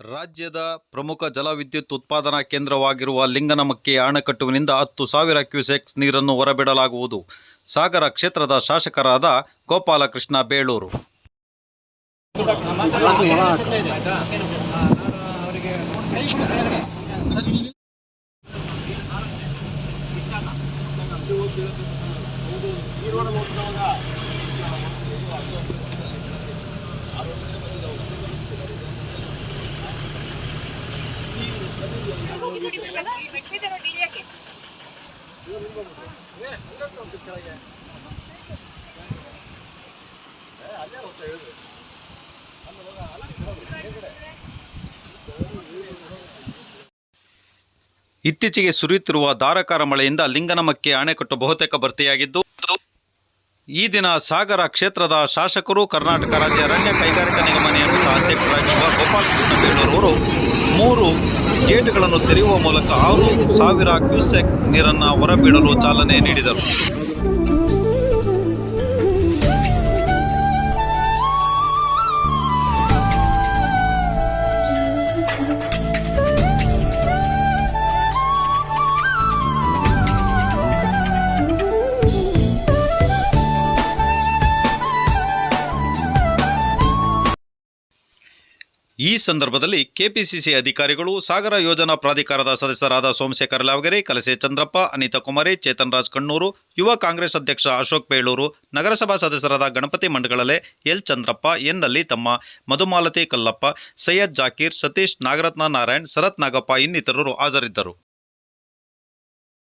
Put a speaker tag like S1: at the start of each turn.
S1: ರಾಜ್ಯದ ಪ್ರಮುಖ ಜಲವಿದ್ಯುತ್ ಉತ್ಪಾದನಾ ಕೇಂದ್ರವಾಗಿರುವ ಲಿಂಗನಮಕ್ಕಿ ಅಣೆಕಟ್ಟುವಿನಿಂದ ಹತ್ತು ಸಾವಿರ ಕ್ಯೂಸೆಕ್ಸ್ ನೀರನ್ನು ಹೊರಬಿಡಲಾಗುವುದು. ಸಾಗರ ಕ್ಷೇತ್ರದ ಶಾಸಕರಾದ ಗೋಪಾಲಕೃಷ್ಣ ಬೇಳೂರು. ಇತ್ತೀಚೆಗೆ ಸುರಿಯುತ್ತಿರುವ ಧಾರಾಕಾರ ಮಳೆಯಿಂದ ಲಿಂಗನಮಕ್ಕೆ ಅಣೆಕಟ್ಟು ಬಹುತೇಕ ಭರ್ತಿಯಾಗಿದ್ದು, ಈ ದಿನ ಸಾಗರ ಕ್ಷೇತ್ರದ ಶಾಸಕರು ಕರ್ನಾಟಕ ರಾಜ್ಯ ಅರಣ್ಯ ಕೈಗಾರಿಕಾ ನಿಗಮ ನಿಯಮಿತ ಅಧ್ಯಕ್ಷರಾಗಿರುವ ಗೋಪಾಲಕೃಷ್ಣ ಬೇಳೂರವರು ಮೂರು ಗೇಟ್ಗಳನ್ನು ತೆರೆಯುವ ಮೂಲಕ ಆರು ಸಾವಿರ ಕ್ಯೂಸೆಕ್ ನೀರನ್ನು ಹೊರಬಿಡಲು ಚಾಲನೆ ನೀಡಿದರು. ಈ ಸಂದರ್ಭದಲ್ಲಿ ಕೆಪಿಸಿಸಿ ಅಧಿಕಾರಿಗಳು ಸಾಗರ ಯೋಜನಾ ಪ್ರಾಧಿಕಾರದ ಸದಸ್ಯರಾದ ಸೋಮಶೇಖರ್ ಲಾವಗೆರೆ, ಕಲಸೆ ಚಂದ್ರಪ್ಪ, ಅನಿತಾ ಕುಮಾರಿ, ಚೇತನ್ ರಾಜ್ ಕಣ್ಣೂರು, ಯುವ ಕಾಂಗ್ರೆಸ್ ಅಧ್ಯಕ್ಷ ಅಶೋಕ್ ಬೇಳೂರು, ನಗರಸಭಾ ಸದಸ್ಯರಾದ ಗಣಪತಿ ಮಂಡಗಳಲೆ ಎಲ್ ಚಂದ್ರಪ್ಪ ಎನ್ನಲ್ಲಿ ತಮ್ಮ ಮಧುಮಾಲತಿ ಕಲ್ಲಪ್ಪ, ಸೈಯದ್ ಜಾಕೀರ್, ಸತೀಶ್ ನಾಗರತ್ನ ನಾರಾಯಣ್, ಶರತ್ ನಾಗಪ್ಪ ಇನ್ನಿತರರು ಹಾಜರಿದ್ದರು.